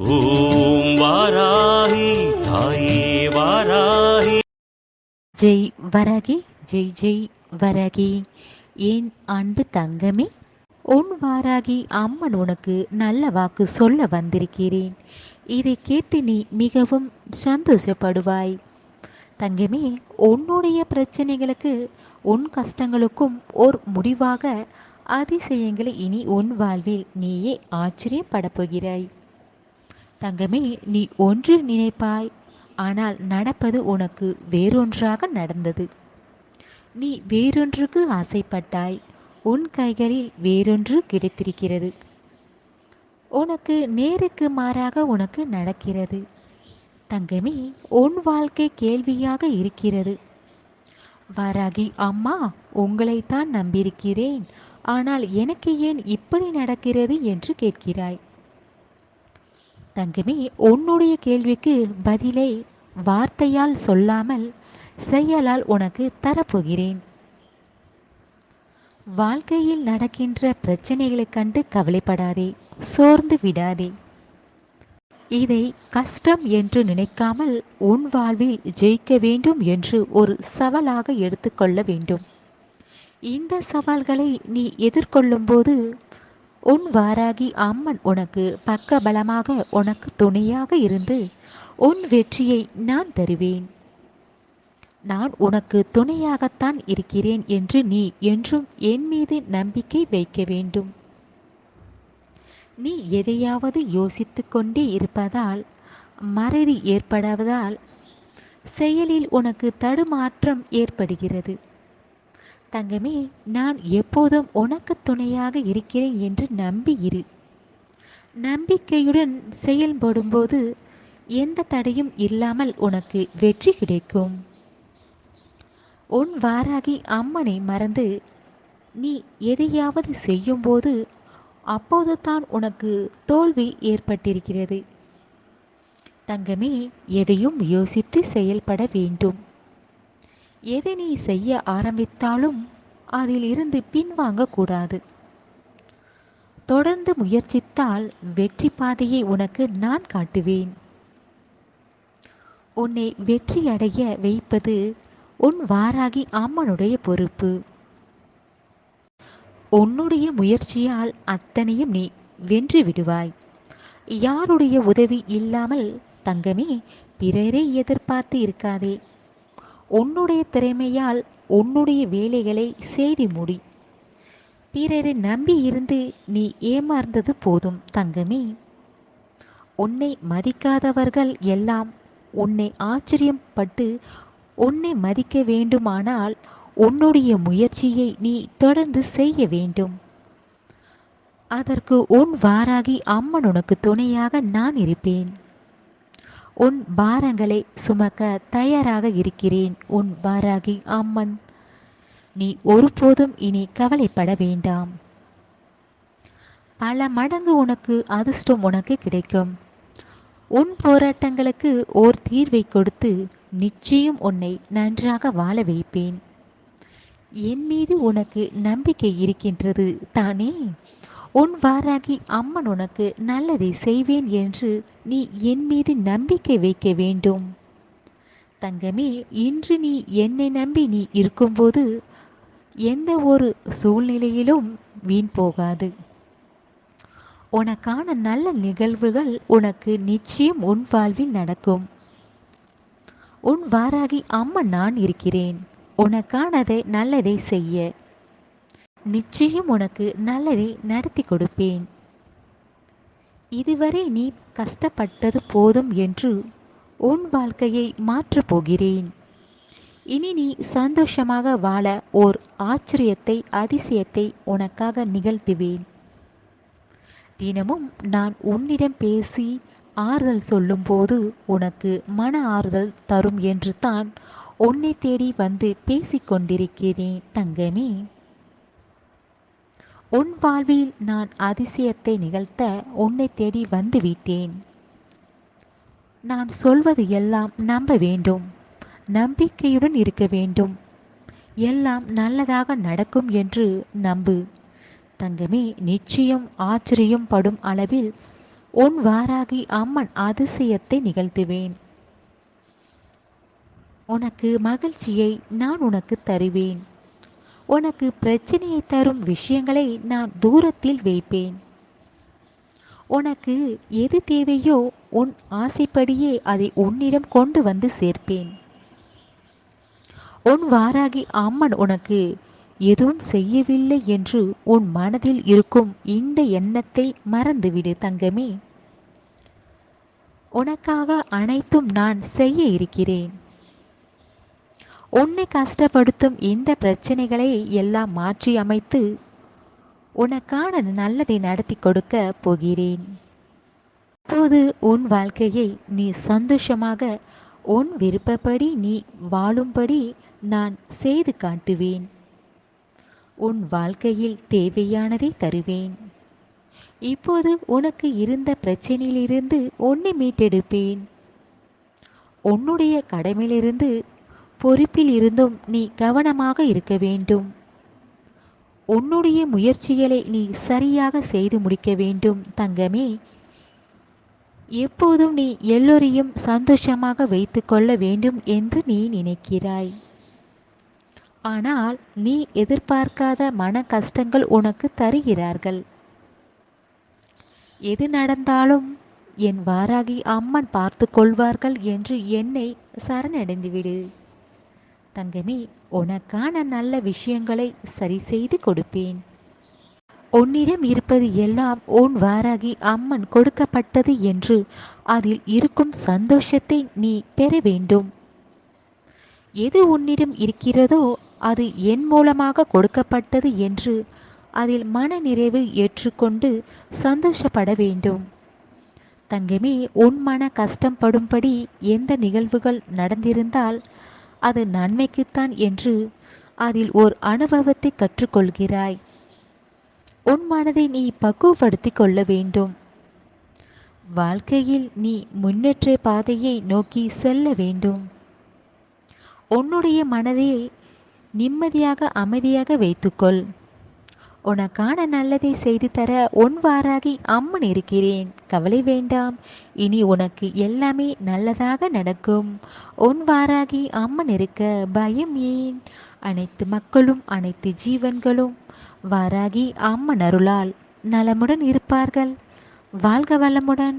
ஓம் வாராகி தாயே வாராகி. ஜெய் வரகி ஜெய் ஜெய் வரகி. ஏன் அன்பு தங்கமே? உன் வாராகி அம்மன் உனக்கு நல்ல வாக்கு சொல்ல வந்திருக்கிறேன். இதை கேட்டு நீ மிகவும் சந்தோஷப்படுவாய். தங்கமே உன்னுடைய பிரச்சனைகளுக்கு உன் கஷ்டங்களுக்கும் ஓர் முடிவாக அதிசயங்களை இனி உன் வாழ்வில் நீயே ஆச்சரியப்படப் போகிறாய். தங்கமே நீ ஒன்று நினைப்பாய் ஆனால் நடப்பது உனக்கு வேறொன்றாக நடந்தது. நீ வேறொன்றுக்கு ஆசைப்பட்டாய் உன் கைகளில் வேறொன்று கிடைத்திருக்கிறது. உனக்கு நேருக்கு மாறாக உனக்கு நடக்கிறது. தங்கமே உன் வாழ்க்கை கேள்வியாக இருக்கிறது. வராகி அம்மா உங்களைத்தான் நம்பியிருக்கிறேன் ஆனால் எனக்கு ஏன் இப்படி நடக்கிறது என்று கேட்கிறாய். தங்கமே உன்னுடைய கேள்விக்கு பதிலை வார்த்தையால் சொல்லாமல் செயலால் உனக்கு தரப்போகிறேன். வாழ்க்கையில் நடக்கின்ற பிரச்சனைகளைக் கண்டு கவலைப்படாதே சோர்ந்து விடாதே. இதை கஷ்டம் என்று நினைக்காமல் உன் வாழ்வில் ஜெயிக்க வேண்டும் என்று ஒரு சவாலாக எடுத்துக்கொள்ள வேண்டும். இந்த சவால்களை நீ எதிர்கொள்ளும்போது உன் வாராகி அம்மன் உனக்கு பக்க பலமாக உனக்கு துணையாக இருந்து உன் வெற்றியை நான் தருவேன். நான் உனக்கு துணையாகத்தான் இருக்கிறேன் என்று நீ என்றும் என் மீது நம்பிக்கை வைக்க வேண்டும். நீ எதையாவது யோசித்து கொண்டே இருப்பதால் மறதி ஏற்படுவதால் செயலில் உனக்கு தடுமாற்றம் ஏற்படுகிறது. தங்கமே நான் எப்போதும் உனக்கு துணையாக இருக்கிறேன் என்று நம்பி இரு. நம்பிக்கையுடன் செயல்படும்போது எந்த தடையும் இல்லாமல் உனக்கு வெற்றி கிடைக்கும். உன் வாராகி அம்மனை மறந்து நீ எதையாவது செய்யும்போது அப்போது தான் உனக்கு தோல்வி ஏற்பட்டிருக்கிறது. தங்கமே எதையும் யோசித்து செயல்பட வேண்டும். எதை நீ செய்ய ஆரம்பித்தாலும் அதில் இருந்து பின்வாங்கக்கூடாது. தொடர்ந்து முயற்சித்தால் வெற்றி பாதையை உனக்கு நான் காட்டுவேன். உன்னை வெற்றியடைய வைப்பது உன் வாராகி அம்மனுடைய பொறுப்பு. உன்னுடைய முயற்சியால் அத்தனையும் நீ வென்று விடுவாய். யாருடைய உதவி இல்லாமல் தங்கமே பிறரை எதிர்பார்த்து இருக்காதே. உன்னுடைய திறமையால் உன்னுடைய வேலைகளை செய்து முடி. பிறரை நம்பி இருந்து நீ ஏமாந்தது போதும் தங்கமே. உன்னை மதிக்காதவர்கள் எல்லாம் உன்னை ஆச்சரியப்பட்டு உன்னை மதிக்க வேண்டுமானால் உன்னுடைய முயற்சியை நீ தொடர்ந்து செய்ய வேண்டும். அதற்கு உன் வாராகி அம்மன் உனக்கு துணையாக நான் இருப்பேன். உன் பாரங்களை சுமக்க தயாராக இருக்கிறேன் உன் வாராகி அம்மன். நீ ஒருபோதும் இனி கவலைப்பட வேண்டாம். பல மடங்கு உனக்கு அதிர்ஷ்டம் உனக்கு கிடைக்கும். உன் போராட்டங்களுக்கு ஓர் தீர்வை கொடுத்து நிச்சயம் உன்னை நன்றாக வாழ வைப்பேன். என் மீது உனக்கு நம்பிக்கை இருக்கின்றது தானே? உன் வாராகி அம்மன் உனக்கு நல்லதை செய்வேன் என்று நீ என் மீது நம்பிக்கை வைக்க வேண்டும். தங்கமே இன்று நீ என்னை நம்பி நீ இருக்கும்போது எந்த ஒரு சூழ்நிலையிலும் வீண் போகாது. உனக்கான நல்ல நிகழ்வுகள் உனக்கு நிச்சயம் உன் வாழ்வில் நடக்கும். உன் வாராகி அம்மன் நான் இருக்கிறேன். உனக்கானதை நல்லதை செய்ய. நிச்சயம் உனக்கு நல்லதை நடத்தி கொடுப்பேன். இதுவரை நீ கஷ்டப்பட்டது போதும் என்று உன் வாழ்க்கையை மாற்றப் போகிறேன். இனி நீ சந்தோஷமாக வாழ ஓர் ஆச்சரியத்தை அதிசயத்தை உனக்காக நிகழ்த்துவேன். தினமும் நான் உன்னிடம் பேசி ஆறுதல் சொல்லும்போது உனக்கு மன ஆறுதல் தரும் என்று தான் உன்னை தேடி வந்து பேசிக்கொண்டிருக்கிறேன் தங்கமே. உன் வாழ்வில் நான் அதிசயத்தை நிகழ்த்த உன்னை தேடி வந்து விட்டேன் நான் சொல்வது எல்லாம் நம்ப வேண்டும். நம்பிக்கையுடன் இருக்க வேண்டும். எல்லாம் நல்லதாக நடக்கும் என்று நம்பு. தங்கமே நிச்சயம் ஆச்சரியம் படும் அளவில் உன் வாராகி அம்மன் அதிசயத்தை நிகழ்த்துவேன். உனக்கு மகிழ்ச்சியை நான் உனக்கு தருவேன். உனக்கு பிரச்சனையை தரும் விஷயங்களை நான் தூரத்தில் வைப்பேன். உனக்கு எது தேவையோ உன் ஆசைப்படியே அதை உன்னிடம் கொண்டு வந்து சேர்ப்பேன். உன் வாராகி அம்மன் உனக்கு எதுவும் செய்யவில்லை என்று உன் மனதில் இருக்கும் இந்த எண்ணத்தை மறந்துவிடு தங்கமே. உனக்காக அனைத்தும் நான் செய்ய இருக்கிறேன். உன்னை கஷ்டப்படுத்தும் இந்த பிரச்சனைகளை எல்லாம் மாற்றி அமைத்து உனக்கான நல்லதை நடத்தி கொடுக்க போகிறேன். இப்போது உன் வாழ்க்கையை நீ சந்தோஷமாக உன் விருப்பப்படி நீ வாழும்படி நான் செய்து காட்டுவேன். உன் வாழ்க்கையில் தேவையானதை தருவேன். இப்போது உனக்கு இருந்த பிரச்சனையிலிருந்து உன்னை மீட்டெடுப்பேன். உன்னுடைய கடமையிலிருந்து பொறுப்பில் இருந்தும் நீ கவனமாக இருக்க வேண்டும். உன்னுடைய முயற்சிகளை நீ சரியாக செய்து முடிக்க வேண்டும் தங்கமே. எப்போதும் நீ எல்லோரையும் சந்தோஷமாக வைத்துக்கொள்ள வேண்டும் என்று நீ நினைக்கிறாய். ஆனால் நீ எதிர்பார்க்காத மன கஷ்டங்கள் உனக்கு தருகிறார்கள். எது நடந்தாலும் என் வாராகி அம்மன் பார்த்து கொள்வார்கள் என்று என்னை சரணடைந்துவிடு. தங்கமே உனக்கான நல்ல விஷயங்களை சரி செய்து கொடுப்பேன். உன்னிடம் இருப்பது எல்லாம் உன் வாராகி அம்மன் கொடுக்கப்பட்டது என்று அதில் இருக்கும் சந்தோஷத்தை நீ பெற வேண்டும். எது உன்னிடம் இருக்கிறதோ அது என் மூலமாக கொடுக்கப்பட்டது என்று அதில் மன நிறைவு ஏற்றுக்கொண்டு சந்தோஷப்பட வேண்டும். தங்கமே உன் மன கஷ்டப்படும்படி எந்த நிகழ்வுகள் நடந்திருந்தால் அது நன்மைக்குத்தான் என்று அதில் ஓர் அனுபவத்தை கற்றுக்கொள்கிறாய். உன் மனதை நீ பக்குவப்படுத்திக் கொள்ள வேண்டும். வாழ்க்கையில் நீ முன்னேற்ற பாதையை நோக்கி செல்ல வேண்டும். உன்னுடைய மனதை நிம்மதியாக அமைதியாக வைத்துக்கொள். உனக்கான நல்லதை செய்து தர உன் வாராகி அம்மன் இருக்கிறேன். கவலை வேண்டாம். இனி உனக்கு எல்லாமே நல்லதாக நடக்கும். உன் வாராகி அம்மன் இருக்க பயம் ஏன்? அனைத்து மக்களும் அனைத்து ஜீவன்களும் வாராகி அம்மன் அருளால் நலமுடன் இருப்பார்கள். வாழ்க வளமுடன்.